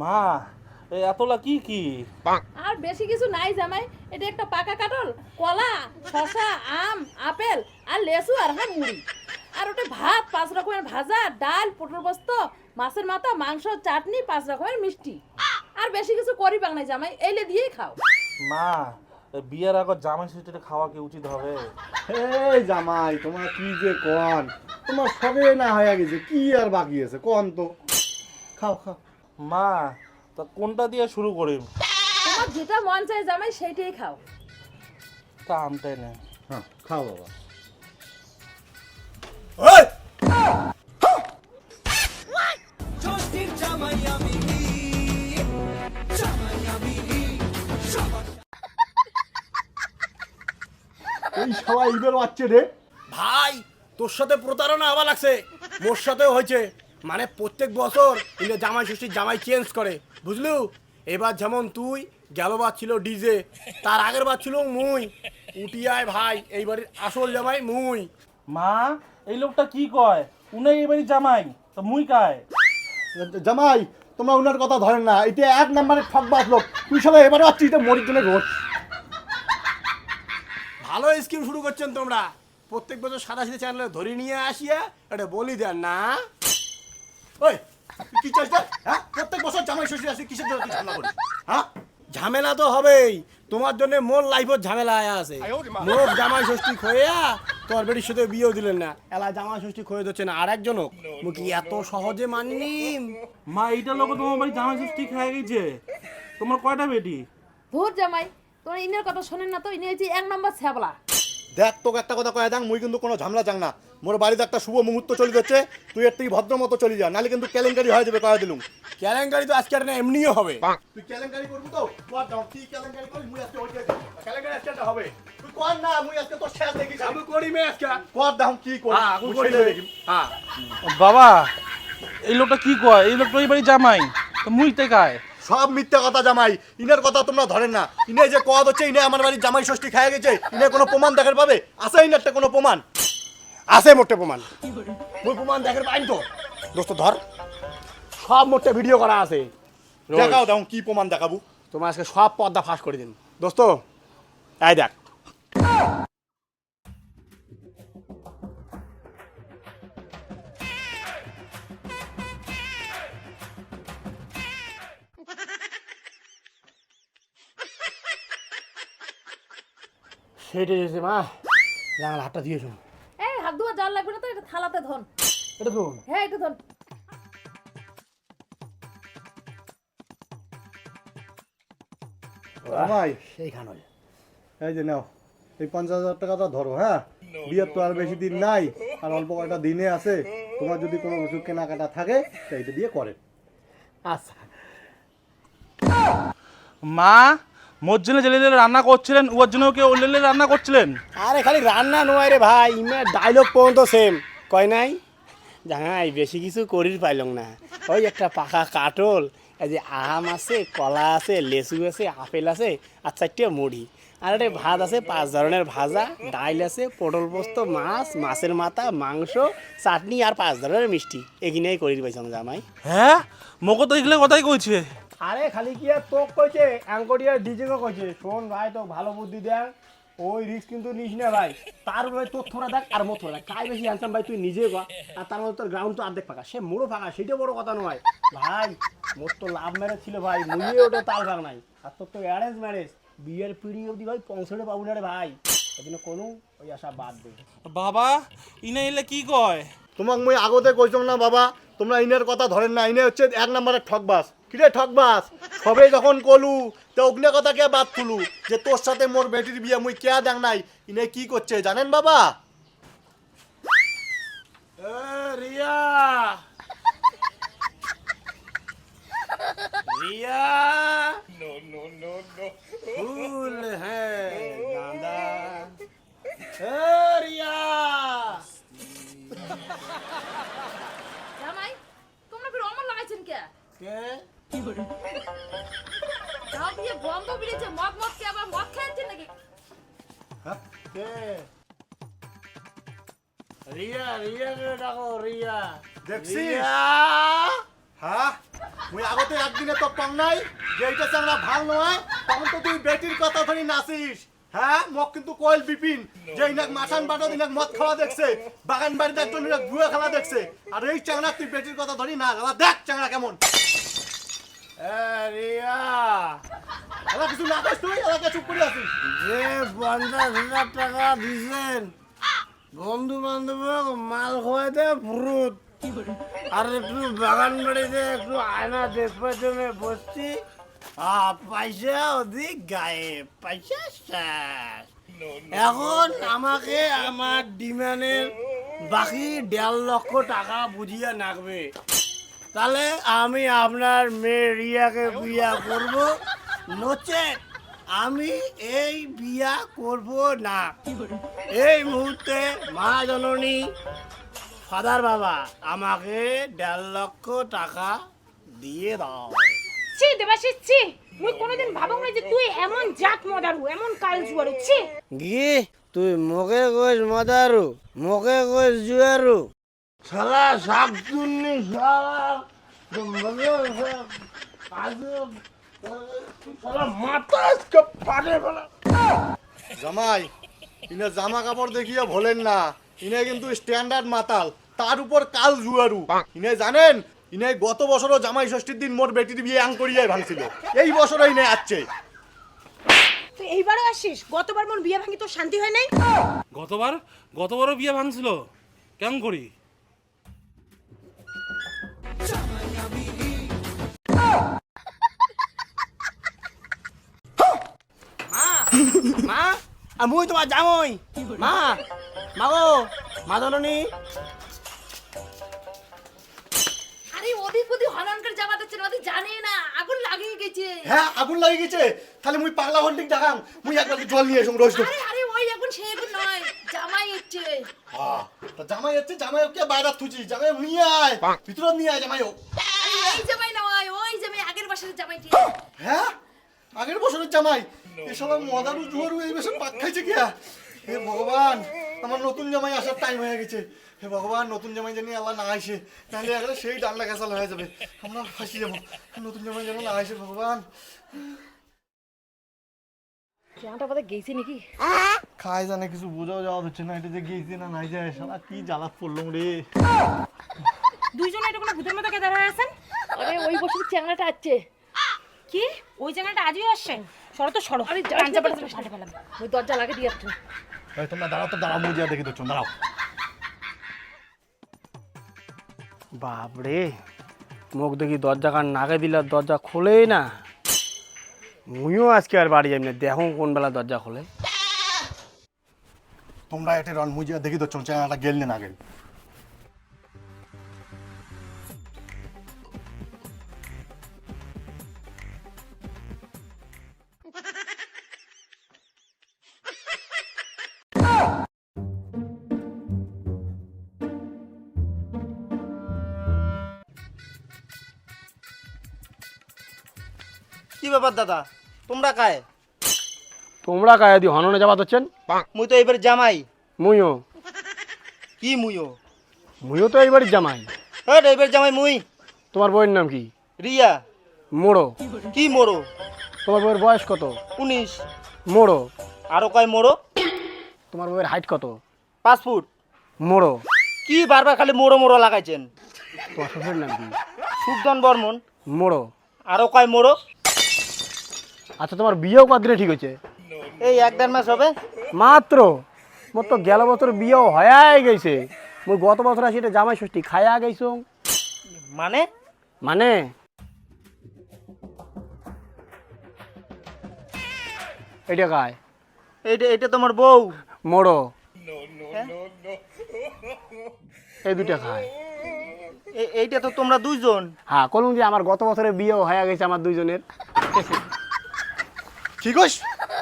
মা এতলা কি কি? আর বেশি কিছু নাই জামাই এটা একটা পাকা কাটল কলা শসা আম আপেল আর লেসু আর হ্যাঁ মুড়ি। আর ওটা ভাত পাঁচ রকমের ভাজা ডাল পটল বস্ত মাছের মাথা মাংস চাটনি পাঁচ রকমের মিষ্টি। আর বেশি কিছু করি পাং নাই জামাই এলে দিয়েই খাও। মা বিয়ের আগত জামাই ষষ্ঠীতে খাওয়া কি উচিত হবে? এই জামাই তোমার কি যে কন? তোমার সবে না হয়ে গেছে কি আর বাকি আছে? কন তো? খাও খাও। মা তা কোনটা দিয়ে শুরু করি? তোমার যেটা মন চায় জামাই সেটাই খাও। তা আমটাই নেই হ্যাঁ খাও বাবা। এই সবাই ইবের বাচ্চা রে। ভাই তোর সাথে প্রতারণা আবার লাগছে। মোর সাথেও হয়েছে। মানে প্রত্যেক বছর ইলে জামাই ষষ্ঠীর জামাই চেঞ্জ করে। বুঝলু? এবার যেমন তুই গেলবার ছিল ডিজে তার আগের বার ছিল মুই। উটিয়ায় ভাই এই বাড়ির আসল জামাই মুই। মা এই লোকটা কি কয়? উনি এবারই জামাই তো মুই কায়? জামাই তোমরা উনার কথা ধরেন না। এটা এক নম্বরের ঠকবাজ লোক। তুই সবাই এবারে আসছিস এটা মরির জন্য রোজ ভালো স্কিম শুরু করছেন তোমরা। প্রত্যেক বছর সাদা সিধে চ্যানেলে ধরে নিয়ে আসিয়া এটা বলি দেন না? ওই কি চাস হ্যাঁ? প্রত্যেক বছর জামাই ষষ্ঠী আসি কিসের জন্য ঝামেলা করিস? হ্যাঁ? ঝামেলা তো হবেই। তোমার জন্য মোর লাইফত ঝামেলা আয়া আছে মোর জামাই ষষ্ঠী খোয়া তোর বেটির সাথে বিয়েও দিলেন না। এলা জামাই ষষ্ঠী খয়ে দিচ্ছে না আর একজনও মু কি এত সহজে মানিম? মা এইটা লোক তোমার বাড়ি জামাই ষষ্ঠী খেয়ে গেছে তোমার কয়টা বেটি? ধুর জামাই তোর ইনের কথা শোনেন না তো ইনি হচ্ছে এক নম্বর ছ্যাবলা দেখ তোকে একটা কথা কয়ে দেখ মুই কিন্তু কোনো ঝামেলা চাং না। মোর বাড়িতে একটা শুভ মুহূর্ত চলে যাচ্ছে তুই এর থেকে ভদ্র মতো চলে যা নাহলে কিন্তু কেলেঙ্কারি হয়ে যাবে কয়ে দিলুম। কেলেঙ্কারি তো আজকে আর না এমনিও হবে। তুই কেলেঙ্কারি করবি তো? কর কি কেলেঙ্কারি করিস মুই আজকে করব। কেলেঙ্কারি আজকে হবে। তুই কর না মুই আজকে তোর শেষ দেখি আমি করি মে আজকে। কর দাও কি করিস হ্যাঁ আমি করি দেখি। হ্যাঁ। বাবা এই লোকটা কি কয়? এই লোকটা এই বাড়ি জামাই। তো মুই তে কায় সব মিথ্যা কথা জামাই। ইনের কথা তোমরা ধরেন না। ইনে যে কদ হচ্ছে ইনে আমার বাড়ির জামাই ষষ্ঠী খায় গেছে ইনে কোনো প্রমাণ দেখার পাবে? আছে ইনারটা কোনো প্রমাণ? আছে মোটে প্রমাণ। ওই প্রমাণ দেখার পাইন তো। দোস্ত ধর। সব মোটে ভিডিও করা আছে। দেখাও দাও কি প্রমাণ দেখাবো? তোমার আজকে সব পর্দা ফাঁস করে দিন। দোস্ত এই দেখ। সেটা যেছে মা। জানালা হাতটা দিয়েছ এই হাত ধোয়া জল লাগবে না তো এটা থালাতে ধন। এটা তো হ্যাঁ একটু ধন। জামাই সেইখানে এই যে নাও এই পঞ্চাশ হাজার টাকাটা ধরো হ্যাঁ? বিয়ের তো আর বেশি দিন নাই আর অল্প কয়েকটা দিনে আছে। তোমার যদি কোনো কিছু কেনাকাটা থাকে তো এইটা দিয়ে করে। আচ্ছা। মা মোর জন্য জেলে রান্না করছিলেন ওর জন্য কেউ ওলেলে রান্না করছিলেন? আরে খালি রান্না নয় রে ভাই ইমে ডায়লগ পর্যন্ত সেম কয় নাই? জাহাই বেশি কিছু করির পাইলং না। ওই একটা পাকা কাটল এই যে আম আছে কলা আছে লেচু আছে আপেল আছে আর চারটে মুড়ি। আর একটা ভাত আছে পাঁচ ধরনের ভাজা ডাইল আছে পটল পোস্ত মাছ মাছের মাথা মাংস চাটনি আর পাঁচ ধরনের মিষ্টি। এগিনেই করির পাইছাম জামাই। হ্যাঁ? মোকে তো এগুলো কথাই কইছে। আরে খালি কি আর তোক কইছে? অ্যাঙ্করিয়ার ডিজেকে কইছে, শোন ভাই তো ভালো বুদ্ধি দেন, ওই রিস্ক কিন্তু নিস না ভাই। তার উপরে তোর থোড়া দেখ আর থোড়া দেখ। কাই বেশি হ্যান্ডসাম ভাই, তুই নিজে গা আর তার মধ্যে তোর গ্রাউন্ড তো অর্ধেক ফাঁকা। সে মোড়ো ফাঁকা সেটা বড় কথা নয়। ভাই, মোর তো লাভ ম্যারেজ ছিল ভাই, মুইয়ে ওটা তাল ভাগ নাই। আর তোর তো অ্যারেঞ্জ ম্যারেজ বিয়ের পিড়ি অবধি ভাই পৌঁছড়ে পাবো না রে ভাই। এজন্য কোনো ওই আশা বাদ দে। বাবা ইনে এলে কি কয়? তোমাক মুই আগতে কইছং না বাবা তোমরা ইনের কথা ধরেন না ইনে হচ্ছে এক নম্বরের ঠকবাস কিরে ঠকবাস সবে যখন কলু তো অগ্নে কথা কে বাদ তুলু যে তোর সাথে মোর বেটির বিয়ে মুই কে দেখ নাই ইনে কি করছে জানেন বাবা? এ, রিয়া! রিয়া! যাও দিয়ে বন্ধ বেরিয়েছে মদ মদ কে আবার মদ খেয়েছেন নাকি? কে? রিয়া রিয়াকে ডাকো রিয়া। দেখছিস? হ্যাঁ? মুই আগতে একদিনে তো কম নাই যে এইটা চাংরা ভালো নয় তখন তো তুই বেটির কথা ধরি নাচিস। হ্যাঁ? মোক কিন্তু কয়েল বিপিন যে ইনাক মাসান বাটো ইনাক মদ খাওয়া দেখছে। বাগান বাড়িতে একজন ইনাক খেলা দেখছে। আর এই চাংরা তুই বেটির কথা ধরি না দেখ চাংরা কেমন। যে পঞ্চাশ হাজার টাকা বন্ধু বান্ধব মাল খাওয়াইতে ফুরুত আর একটু বাগান বাড়িতে একটু আয়না দেখবার জন্য বসছি পয়সা অধিক গায়ে পয়সা শেষ। এখন আমাকে আমার ডিমান্ডের বাকি দেড় লক্ষ টাকা বুঝিয়ে নাকবে। তাহলে আমি আপনার মেয়ে রিয়াকে বিয়া করব। নচে আমি এই বিয়া করব না। এই মুহূর্তে মা জননী ফাদার বাবা আমাকে দেড় লক্ষ টাকা দিয়ে দাও। ছি দেবাশিস ছি। মুই কোনোদিন ভাবং না যে তুই এমন জাত মদারু এমন কাল জুয়ারু ছি। গি তুই মোকে কইস মদারু মোকে কইস জুয়ারু। শালা সাপ চুন্নি শালা। জামাই ইনে জামা কাপড় দেখিয়ে ভোলেন না। ইনে কিন্তু স্ট্যান্ডার্ড মাতাল তার উপর কাল জুয়ারু। ইনে জানেন ইনে গত বছরও জামাই ষষ্ঠীর দিন মোর বেটির বিয়ে আং করিয়াই ভাঙছিল। এই বছরও ইনে আসছে তুই এইবারও আসিস? গতবার মোর বিয়ে ভাঙি তোর শান্তি হয় নাই? গতবার? গতবারও বিয়ে ভাঙছিল। কেমন করি? মা আমি তোমার জামই। মা মাগো মা আরে ওদিক ওদিক হনন করে জামা দিচ্ছে ওদিক জানে না আগুন লাগিয়ে গেছে। হ্যাঁ আগুন লাগে গেছে। তাহলে মুই পাগলা দেখাম মুই একবার জল নিয়ে এসুম রোজ আরে আরে ওই আগুন সেই আগুন নয় জামাই হচ্ছে। তা জামাই হচ্ছে জামাই ওকে বাইরে থুচি জামাই নিয়ে আয় ভিতরে নিয়ে আয় জামাই আরে এই জামাই নয় ওই জামাই আগের বাসার জামাইটি। হ্যাঁ আগের বছরের জামাই? এসব মদারু জুয়ারু এই বছর পাক খাইছে কিয়া হে ভগবান আমার নতুন জামাই আসার টাইম হয়ে গেছে। হে ভগবান নতুন জামাই জানি আল্লাহ না আসে তাহলে সেই ডান্ডা হয়ে যাবে। আমরা ফাঁসি যাব নতুন জামাই যেন না আসে ভগবান। জামাটা বোধহয় গেছে নাকি? খাই জানে কিছু বোঝাও যাওয়া হচ্ছে না এটা যে গিয়েছে না নাই যায় সারা কি জ্বালাত পড়লাম রে। দুইজনে এটা কোনো ভূতের মতো কে দাঁড়ায় আছেন? আরে ওই চ্যাংড়াটা আসছে। কি? ওই জায়গাটা আজই আসছেন সরো তো সরো। আরে পাটা ফাটে ফেলাম ওই দরজা লাগিয়ে দিয়ে এই তোমরা দাঁড়াও তো দাঁড়াও মুজিয়া দেখি তো দাঁড়াও। বাপরে মুখ দেখি দরজা কান নাকে দিলে দরজা খোলেই না। মুইও আজকে আর বাড়ি যাই না দেখো কোন বেলা দরজা খোলে। তোমরা এটা রন মুজিয়া দেখি তো চ্যানেলটা গেল না গেল। কি ব্যাপার দাদা? তোমরা কায়? তোমরা কায়া দি হননে যাবা হচ্ছেন মুই তো এবার জামাই। মুইও। কি মুইও? মুইও তো এইবারই জামাই। হ্যাঁ এবার জামাই মুই। তোমার বইয়ের নাম কি? রিয়া। মোড়ো। কি মোড়ো? তোমার বইয়ের বয়স কত? উনিশ। মোড়ো। আরও কয় মোড়ো? তোমার বইয়ের হাইট কত? পাঁচ ফুট। মোড়ো। কি বারবার খালি মোড়ো মোড়ো লাগাইছেন? তোমার শ্বশুরের নাম কি? সুখদন বর্মন। মোড়ো। আরও কয় মোড়ো? আচ্ছা তোমার বিয়েও কদিনে ঠিক হয়েছে? এই এক দেড় মাস হবে। মাত্র? মোর তো গেল বছর বিয়েও হয়াই গেছে। মুই গত বছর আসি এটা জামাই ষষ্ঠী খায়া গেছো মানে? মানে? এটা কায় এইটা এটা তোমার বউ। মোড়ো এই দুটা খায়। এইটা তো তোমরা দুইজন। হ্যাঁ কলুন যে আমার গত বছরে বিয়েও হয়ে গেছে আমার দুইজনের। কি কইস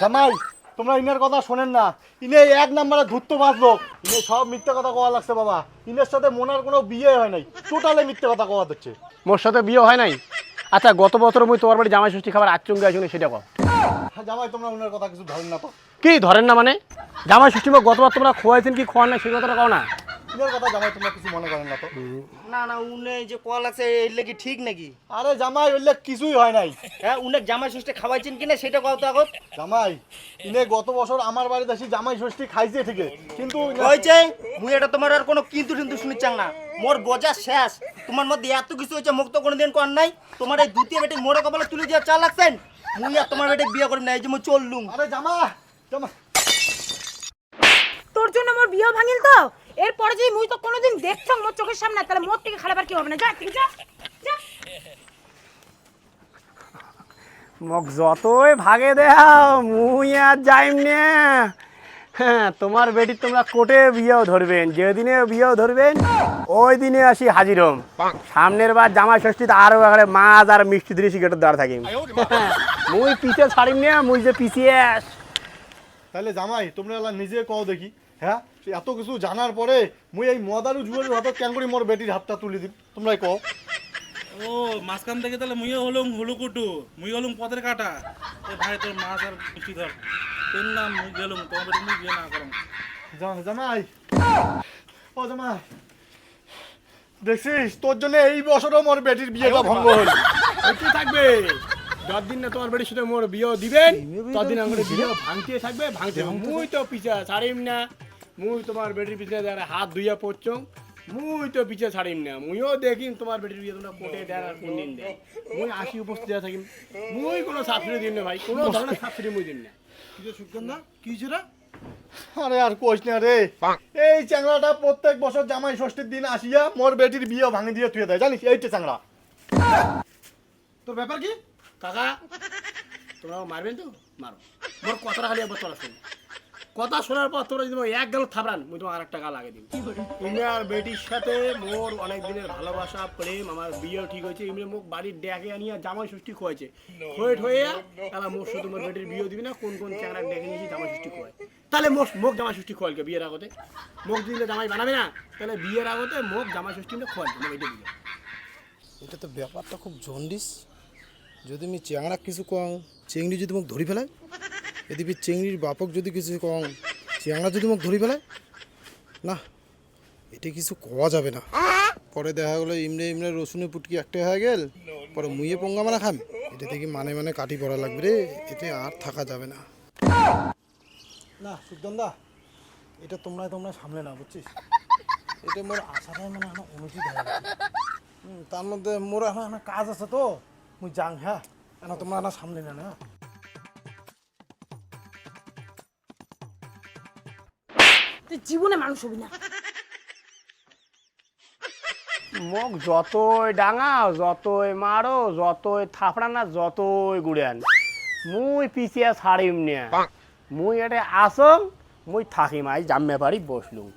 জামাই তোমরা ইনের কথা শোনেন না। ইনে এক নাম্বারে ধূর্ত বাঁচলো ইনে সব মিথ্যে কথা কওয়া লাগছে বাবা। ইনের সাথে মোনার কোনো বিয়ে হয় নাই। টোটালে মিথ্যে কথা কওয়া হচ্ছে। মোর সাথে বিয়ে হয় নাই? আচ্ছা গত বছর মুই তোমার বাড়ি জামাই ষষ্ঠী খাবার আচঙ্গে আসুন সেটা কও। হ্যাঁ, জামাই তোমরা উনার কথা কিছু ধরেন না তো। কি ধরেন না মানে? জামাই ষষ্ঠী গতবার তোমরা খোয়াইছেন কি খোয়ান না সেই কথাটা কও না। ইনের কথা জামাই তোমরা কিছু মনে করেন না তো? না না উনে যে কল আছে এলে কি ঠিক নাকি? আরে জামাই হইলে কিছুই হয় নাই। হ্যাঁ উনে জামাই ষষ্ঠী খাওয়াইছেন কিনা সেটা কত আগত। জামাই ইনে গত বছর আমার বাড়িতে এসে জামাই ষষ্ঠী খাইছে ঠিকই কিন্তু হয়েছে মুই এটা তোমার আর কোনো কিন্তু কিন্তু শুনিচ্ছাং না। মোর বোঝা শেষ। তোমার মধ্যে এত কিছু হয়েছে মুক্ত কোনোদিন কর নাই। তোমার এই দ্বিতীয় বেটে মোড়ে কপালে তুলে দিয়ে চাল লাগছেন। মুই আর তোমার বেটে বিয়ে করি না এই যে মুই চললুম। আরে জামা জামা তোর জন্য মোর বিয়ে ভাঙিল তো? এরপরে যদি মুই তো কোনোদিন দেখছ মোর চোখের সামনে তাহলে মোর থেকে খারাপ কি হবে না? যা তুই যা মোক যতই ভাগে দেও মুই আর যাইম নে। হ্যাঁ তোমার বেটি তোমরা কোটে বিয়েও ধরবেন যেদিনে বিয়েও ধরবেন ওই দিনে আসি হাজির হম। সামনের বার জামাই ষষ্ঠীতে আরও একবারে মাছ আর মিষ্টি দৃশ্যি গেটের দ্বার থাকিম। মুই পিছে ছাড়িম নে মুই যে পিছিয়ে তাহলে জামাই তোমরা নিজে কও দেখি হ্যাঁ? এত কিছু জানার পরে মুই এই মদারু জুয়ের হাতত কেন করি মোর বেটির হাতটা তুলে দিম? তোমরাই কও। ও মাঝখান থেকে তাহলে মুইও হলুম হুলুকুটু মুই হলুম পথের কাটা। এ ভাই তোর মাছ আর মিষ্টি ধর। তোর নাম মুই গেলুম তোমার বেটি মুই বিয়ে না করম জামাই। ও জামাই। দেখছিস? তোর জন্য এই বছরও মোর বেটির বিয়েটা ভঙ্গ হল। কি থাকবে। যতদিন না তোমার বেটির সাথে মোর বিয়ে দিবেন ততদিন আমার বিয়ে ভাঙতে থাকবে ভাঙতে মুই তো পিছে ছাড়িম না। মুই তোমার বেটির পিছনে দেয় হাত ধুইয়া পড়ছ মুই তো পিছে ছাড়িম না। মুইও দেখিম তোমার বেটির বিয়ে তোমরা কোটে দেন আর কোন দিন দেন মুই আসি উপস্থিত থাকিম। মুই কোনো সাবসিডি দিন না ভাই কোনো ধরনের সাবসিডি মুই দিন না। সুগন্ধা কি রে? আরে আর কোষ না রে। এই চ্যাংড়াটা প্রত্যেক বছর জামাই ষষ্ঠীর দিন আসিয়া মোর বেটির বিয়ে ভাঙি দিয়ে তুই দেয়। জানিস এইটা চ্যাংড়া। তোর ব্যাপার কি? কাকা তোমরা মারবেন তো? মারো। মোর কথাটা খালি একবার তোরা শোনো কথা শোনার পর তোরা যদি এক গেল থাবরান মুই তোমার আর একটা গা লাগে দিই ইমরার বেটির সাথে মোর অনেক দিনের ভালোবাসা প্রেম আমার বিয়ে ঠিক হয়েছে। ইমরে মুখ বাড়ির ডেকে আনিয়া জামাই ষষ্ঠী খোয়াইছে। খোয়েট হয়ে তাহলে মোর সাথে মোর বেটির বিয়ে দিবি না কোন কোন চ্যাংড়া ডেকে নিয়েছি জামাই ষষ্ঠী খোয়াই তাহলে মোক মুখ জামাই ষষ্ঠী খোয়ালকে বিয়ের আগতে। মুখ দিলে জামাই বানাবে না তাহলে বিয়ের আগতে মুখ জামাই ষষ্ঠী খোয়ালকে মুখ এটা দিলে এটা তো ব্যাপারটা খুব জন্ডিস। যদি আমি চেংড়া কিছু কং চেংড়ি যদি মোক ধরি ফেলায় এদিকে চিংড়ির বাপক যদি কিছু কং চেংড়া যদি মোক ধরি ফেলায় না, এটা কিছু কওয়া যাবে না। পরে দেখা গেলো ইমরে ইমরে রসুনে পুটকি একটা হয়ে গেল। পরে মুইয়ে পঙ্গা মানা খাম এটা থেকে মানে মানে কাটি পড়া লাগবে রে, এতে আর থাকা যাবে না। না, সুগন্ধা, এটা তোমরা তোমরা সামনে না বুঝছিস? এটা মোর আশাটাই মানে আমার অনুচিত হয়ে তার মধ্যে মোর এখন কাজ আছে তো, মুই যাং হ্যাঁ। এখন তোমরা না সামনে না না। তুই জীবনে মানুষ হবি না। মোক যতই ডাঙা যতই মারো যতই থাপড়া না যতই গুড়ান মুই পিছিয়া ছাড়িম না। মুই এটা আসম মুই থাকিম আজ জাম্মে পারি বসলুম।